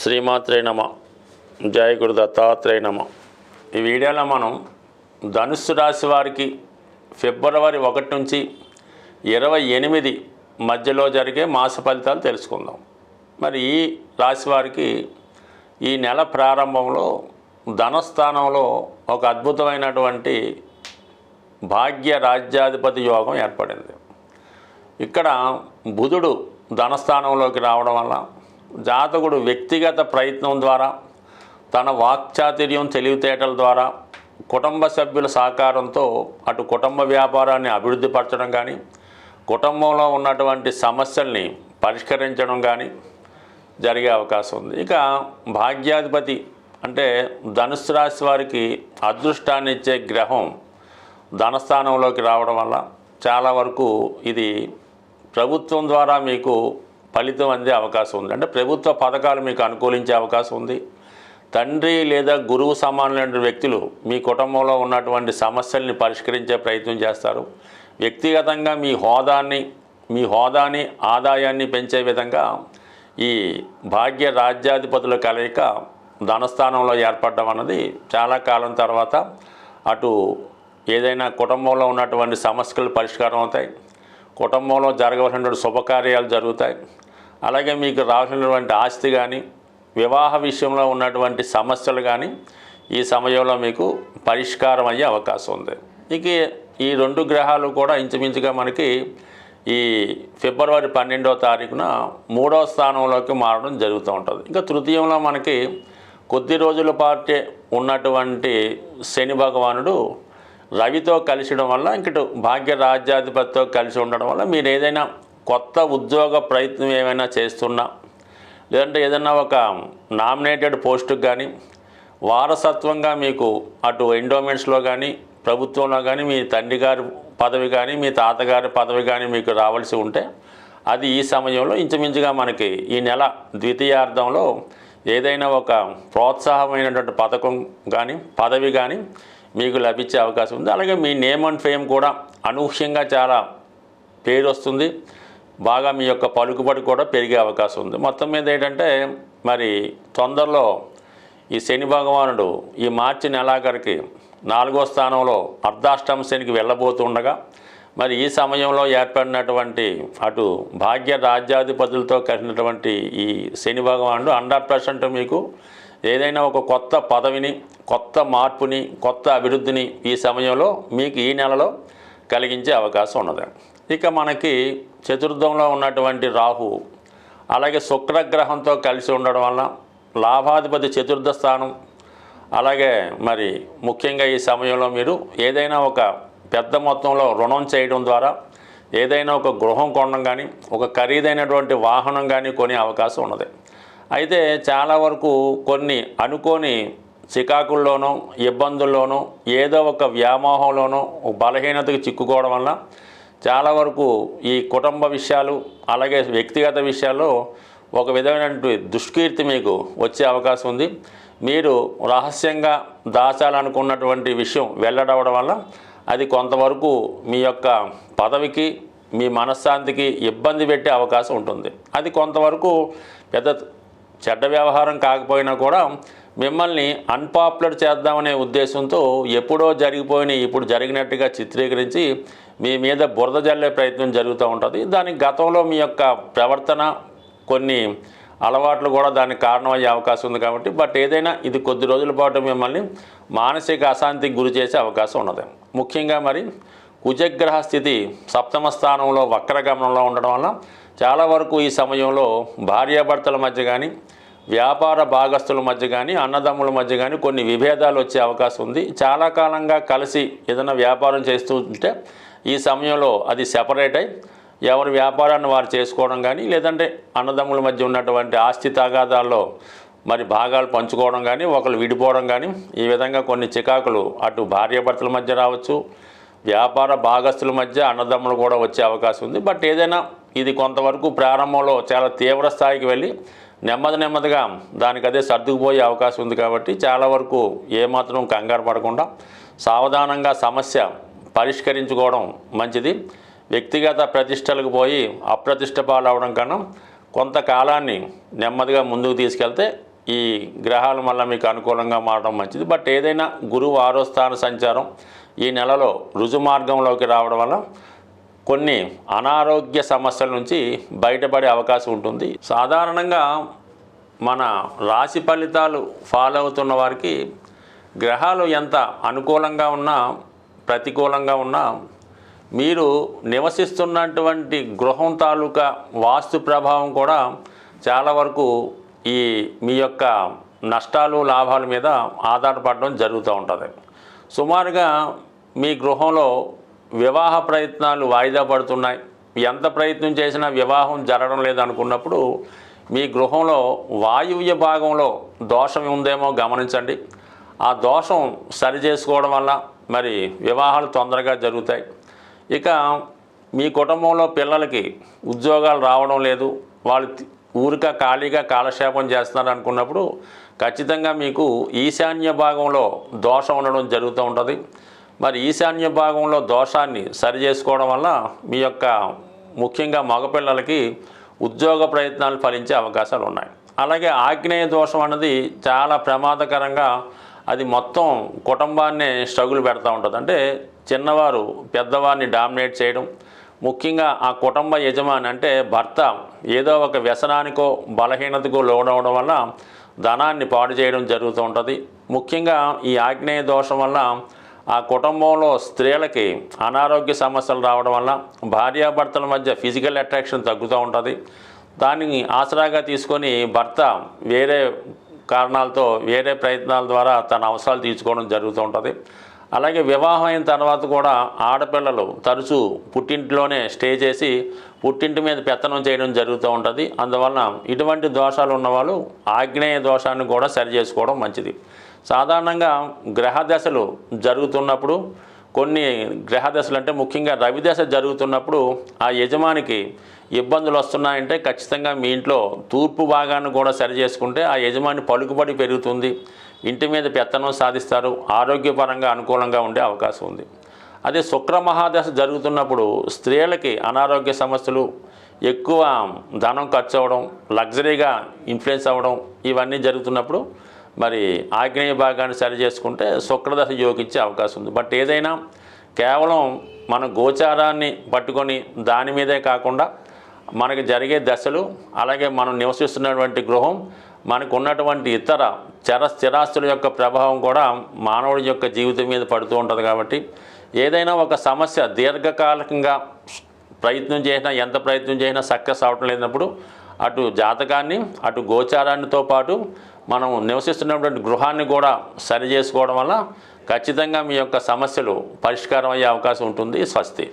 శ్రీమాత్రే నమ. జయ గురు దత్తాత్రేయ నమ. ఈ వీడియోలో మనం ధనుస్సు రాశి వారికి ఫిబ్రవరి ఒకటి నుంచి ఇరవై ఎనిమిది మధ్యలో జరిగే మాస ఫలితాలు తెలుసుకుందాం. మరి ఈ రాశి వారికి ఈ నెల ప్రారంభంలో ధనస్థానంలో ఒక అద్భుతమైనటువంటి భాగ్య రాజ్యాధిపతి యోగం ఏర్పడింది. ఇక్కడ బుధుడు ధనస్థానంలోకి రావడం వల్ల జాతకుడు వ్యక్తిగత ప్రయత్నం ద్వారా తన వాక్చాతుర్యం తెలివితేటల ద్వారా కుటుంబ సభ్యుల సహకారంతో అటు కుటుంబ వ్యాపారాన్ని అభివృద్ధి పరచడం కానీ కుటుంబంలో ఉన్నటువంటి సమస్యల్ని పరిష్కరించడం కానీ జరిగే అవకాశం ఉంది. ఇక భాగ్యాధిపతి అంటే ధనుసు రాశి వారికి అదృష్టాన్ని ఇచ్చే గ్రహం ధనస్థానంలోకి రావడం వల్ల చాలా వరకు ఇది ప్రభుత్వం ద్వారా మీకు ఫలితం అందే అవకాశం ఉంది. అంటే ప్రభుత్వ పథకాలు మీకు అనుకూలించే అవకాశం ఉంది. తండ్రి లేదా గురువు సమానులైన వ్యక్తులు మీ కుటుంబంలో ఉన్నటువంటి సమస్యల్ని పరిష్కరించే ప్రయత్నం చేస్తారు. వ్యక్తిగతంగా మీ హోదాన్ని మీ హోదాని ఆదాయాన్ని పెంచే విధంగా ఈ భాగ్య రాజ్యాధిపతుల కలయిక ధనస్థానంలో ఏర్పడడం అన్నది చాలా కాలం తర్వాత అటు ఏదైనా కుటుంబంలో ఉన్నటువంటి సమస్యలు పరిష్కారం అవుతాయి. కుటుంబంలో జరగవలసినటువంటి శుభకార్యాలు జరుగుతాయి. అలాగే మీకు రావాల్సినటువంటి ఆస్తి కానీ వివాహ విషయంలో ఉన్నటువంటి సమస్యలు కానీ ఈ సమయంలో మీకు పరిష్కారం అయ్యే అవకాశం ఉంది. ఇక ఈ రెండు గ్రహాలు కూడా ఇంచుమించుగా మనకి ఈ ఫిబ్రవరి పన్నెండవ తారీఖున మూడవ స్థానంలోకి మారడం జరుగుతూ ఉంటుంది. ఇంకా తృతీయంలో మనకి కొద్ది రోజుల పాటే ఉన్నటువంటి శని భగవానుడు రవితో కలిసడం వల్ల ఇంకటు భాగ్య రాజ్యాధిపతితో కలిసి ఉండడం వల్ల మీరు ఏదైనా కొత్త ఉద్యోగ ప్రయత్నం ఏమైనా చేస్తున్నా లేదంటే ఏదైనా ఒక నామినేటెడ్ పోస్టుకు కానీ వారసత్వంగా మీకు అటు ఎండోమెంట్స్లో కానీ ప్రభుత్వంలో కానీ మీ తండ్రి గారి పదవి కానీ మీ తాతగారి పదవి కానీ మీకు రావాల్సి ఉంటే అది ఈ సమయంలో ఇంచుమించుగా మనకి ఈ నెల ద్వితీయార్థంలో ఏదైనా ఒక ప్రోత్సాహమైనటువంటి పథకం కానీ పదవి కానీ మీకు లభించే అవకాశం ఉంది. అలాగే మీ నేమ్ అండ్ ఫేమ్ కూడా అనూహ్యంగా చాలా పేరు వస్తుంది. బాగా మీ యొక్క పలుకుబడి కూడా పెరిగే అవకాశం ఉంది. మొత్తం మీద ఏంటంటే మరి తొందరలో ఈ శని భగవానుడు ఈ మార్చి నెలాఖరికి నాలుగో స్థానంలో అర్ధాష్టమ శనికి వెళ్ళబోతుండగా మరి ఈ సమయంలో ఏర్పడినటువంటి అటు భాగ్య రాజ్యాధిపతులతో కలిగినటువంటి ఈ శని భగవానుడు హండ్రెడ్ పర్సెంట్ మీకు ఏదైనా ఒక కొత్త పదవిని కొత్త మార్పుని కొత్త అభివృద్ధిని ఈ సమయంలో మీకు ఈ నెలలో కలిగించే అవకాశం ఉన్నది. ఇక మనకి చతుర్థంలో ఉన్నటువంటి రాహు అలాగే శుక్రగ్రహంతో కలిసి ఉండడం వల్ల లాభాధిపతి చతుర్థ స్థానం అలాగే మరి ముఖ్యంగా ఈ సమయంలో మీరు ఏదైనా ఒక పెద్ద మొత్తంలో రుణం చేయడం ద్వారా ఏదైనా ఒక గృహం కొనడం కానీ ఒక ఖరీదైనటువంటి వాహనం కానీ కొనే అవకాశం ఉన్నది. అయితే చాలా వరకు కొన్ని అనుకోని చికాకుల్లోనూ ఇబ్బందుల్లోనూ ఏదో ఒక వ్యామోహంలోనూ బలహీనతకు చిక్కుకోవడం వల్ల చాలా వరకు ఈ కుటుంబ విషయాలు అలాగే వ్యక్తిగత విషయాల్లో ఒక విధమైనటువంటి దుష్కీర్తి మీకు వచ్చే అవకాశం ఉంది. మీరు రహస్యంగా దాచాలనుకున్నటువంటి విషయం వెల్లడవడం వల్ల అది కొంతవరకు మీ యొక్క పదవికి మీ మనశ్శాంతికి ఇబ్బంది పెట్టే అవకాశం ఉంటుంది. అది కొంతవరకు పెద్ద చెడ్డ వ్యవహారం కాకపోయినా కూడా మిమ్మల్ని అన్పాపులర్ చేద్దామనే ఉద్దేశంతో ఎప్పుడో జరిగిపోయిన ఇప్పుడు జరిగినట్టుగా చిత్రీకరించి మీ మీద బురద జల్లే ప్రయత్నం జరుగుతూ ఉంటుంది. దానికి గతంలో మీ యొక్క ప్రవర్తన కొన్ని అలవాట్లు కూడా దానికి కారణమయ్యే అవకాశం ఉంది కాబట్టి బట్ ఏదైనా ఇది కొద్ది రోజుల పాటు మిమ్మల్ని మానసిక అశాంతికి గురి చేసే అవకాశం ఉన్నది. ముఖ్యంగా మరి కుజగ్రహ స్థితి సప్తమ స్థానంలో వక్రగమనంలో ఉండడం వల్ల చాలా వరకు ఈ సమయంలో భార్యాభర్తల మధ్య కానీ వ్యాపార భాగస్తుల మధ్య కానీ అన్నదమ్ముల మధ్య కానీ కొన్ని విభేదాలు వచ్చే అవకాశం ఉంది. చాలా కాలంగా కలిసి ఏదైనా వ్యాపారం చేస్తూ ఉంటే ఈ సమయంలో అది సెపరేట్ అయి ఎవరి వ్యాపారాన్ని వారు చేసుకోవడం కానీ లేదంటే అన్నదమ్ముల మధ్య ఉన్నటువంటి ఆస్తి తగాదాల్లో మరి భాగాలు పంచుకోవడం కానీ ఒకరు విడిపోవడం కానీ ఈ విధంగా కొన్ని చికాకులు అటు భార్యాభర్తల మధ్య రావచ్చు. వ్యాపార భాగస్తుల మధ్య అన్నదమ్ములు కూడా వచ్చే అవకాశం ఉంది. బట్ ఏదైనా ఇది కొంతవరకు ప్రారంభంలో చాలా తీవ్ర స్థాయికి వెళ్ళి నెమ్మది నెమ్మదిగా దానికి అదే సర్దుకుపోయే అవకాశం ఉంది కాబట్టి చాలా వరకు ఏమాత్రం కంగారు పడకుండా సావధానంగా సమస్య పరిష్కరించుకోవడం మంచిది. వ్యక్తిగత ప్రతిష్టలకు పోయి అప్రతిష్ట పాలవడం కన్నా కొంతకాలాన్ని నెమ్మదిగా ముందుకు తీసుకెళ్తే ఈ గ్రహాలు మళ్ళీ మీకు అనుకూలంగా మారడం మంచిది. బట్ ఏదైనా గురువు ఆరో స్థాన సంచారం ఈ నెలలో రుజు మార్గంలోకి రావడం వల్ల కొన్ని అనారోగ్య సమస్యల నుంచి బయటపడే అవకాశం ఉంటుంది. సాధారణంగా మన రాశి ఫలితాలు ఫాలో అవుతున్న వారికి గ్రహాలు ఎంత అనుకూలంగా ఉన్నా ప్రతికూలంగా ఉన్నా మీరు నివసిస్తున్నటువంటి గృహం తాలూకా వాస్తు ప్రభావం కూడా చాలా వరకు ఈ మీ యొక్క నష్టాలు లాభాల మీద ఆధారపడడం జరుగుతూ ఉంటుంది. సుమారుగా మీ గృహంలో వివాహ ప్రయత్నాలు వాయిదా పడుతున్నాయి. ఎంత ప్రయత్నం చేసినా వివాహం జరగడం లేదనుకున్నప్పుడు మీ గృహంలో వాయువ్య భాగంలో దోషం ఉందేమో గమనించండి. ఆ దోషం సరి చేసుకోవడం వల్ల మరి వివాహాలు తొందరగా జరుగుతాయి. ఇక మీ కుటుంబంలో పిల్లలకి ఉద్యోగాలు రావడం లేదు. వాళ్ళు ఊరిక ఖాళీగా కాలక్షేపం చేస్తున్నారు అనుకున్నప్పుడు ఖచ్చితంగా మీకు ఈశాన్య భాగంలో దోషం ఉండడం జరుగుతూ ఉంటుంది. మరి ఈశాన్య భాగంలో దోషాన్ని సరి చేసుకోవడం వల్ల మీ యొక్క ముఖ్యంగా మగపిల్లలకి ఉద్యోగ ప్రయత్నాలు ఫలించే అవకాశాలు ఉన్నాయి. అలాగే ఆగ్నేయ దోషం అన్నది చాలా ప్రమాదకరంగా అది మొత్తం కుటుంబాన్ని స్ట్రగుల్ పెడతా ఉంటుంది. అంటే చిన్నవారు పెద్దవారిని డామినేట్ చేయడం ముఖ్యంగా ఆ కుటుంబ యజమాని అంటే భర్త ఏదో ఒక వ్యసనానికో బలహీనతకో లోనవడం వల్ల ధనాన్ని పాడు చేయడం జరుగుతూ ఉంటుంది. ముఖ్యంగా ఈ ఆగ్నేయ దోషం వల్ల ఆ కుటుంబంలో స్త్రీలకి అనారోగ్య సమస్యలు రావడం వల్ల భార్యాభర్తల మధ్య ఫిజికల్ అట్రాక్షన్ తగ్గుతూ ఉంటుంది. దానిని ఆసరాగా తీసుకొని భర్త వేరే కారణాలతో వేరే ప్రయత్నాల ద్వారా తన అవసరాలు తీర్చుకోవడం జరుగుతూ ఉంటుంది. అలాగే వివాహం అయిన తర్వాత కూడా ఆడపిల్లలు తరచూ పుట్టింటిలోనే స్టే చేసి పుట్టింటి మీద పెత్తనం చేయడం జరుగుతూ ఉంటుంది. అందువలన ఇటువంటి దోషాలు ఉన్నవాళ్ళు ఆగ్నేయ దోషాన్ని కూడా సరి చేసుకోవడం మంచిది. సాధారణంగా గ్రహ దశలు జరుగుతున్నప్పుడు కొన్ని గ్రహ దశలు అంటే ముఖ్యంగా రవి దశ జరుగుతున్నప్పుడు ఆ యజమానికి ఇబ్బందులు వస్తున్నాయంటే ఖచ్చితంగా మీ ఇంట్లో తూర్పు భాగాన్ని కూడా సరి చేసుకుంటే ఆ యజమాని పలుకుబడి పెరుగుతుంది. ఇంటి మీద పెత్తనం సాధిస్తారు. ఆరోగ్యపరంగా అనుకూలంగా ఉండే అవకాశం ఉంది. అదే శుక్ర మహాదశ జరుగుతున్నప్పుడు స్త్రీలకి అనారోగ్య సమస్యలు ఎక్కువ ధనం ఖర్చు అవ్వడం లగ్జరీగా ఇన్ఫ్లుయెన్స్ అవ్వడం ఇవన్నీ జరుగుతున్నప్పుడు మరి ఆగ్నేయ భాగాన్ని సరి చేసుకుంటే శుక్రదశ యోగించే అవకాశం ఉంది. బట్ ఏదైనా కేవలం మన గోచారాన్ని పట్టుకొని దాని మీదే కాకుండా మనకి జరిగే దశలు అలాగే మనం నివసిస్తున్నటువంటి గృహం మనకు ఉన్నటువంటి ఇతర చర స్థిరాస్తుల యొక్క ప్రభావం కూడా మానవుడి యొక్క జీవితం మీద పడుతూ ఉంటుంది కాబట్టి ఏదైనా ఒక సమస్య దీర్ఘకాలికంగా ప్రయత్నం చేసినా ఎంత ప్రయత్నం చేసినా సక్సెస్ అవటం లేనప్పుడు అటు జాతకాన్ని అటు గోచారాన్నితో పాటు మనం నివసిస్తున్నటువంటి గృహాన్ని కూడా సరి చేసుకోవడం వల్ల ఖచ్చితంగా మీ యొక్క సమస్యలు పరిష్కారం అయ్యే అవకాశం ఉంటుంది స్వస్తి.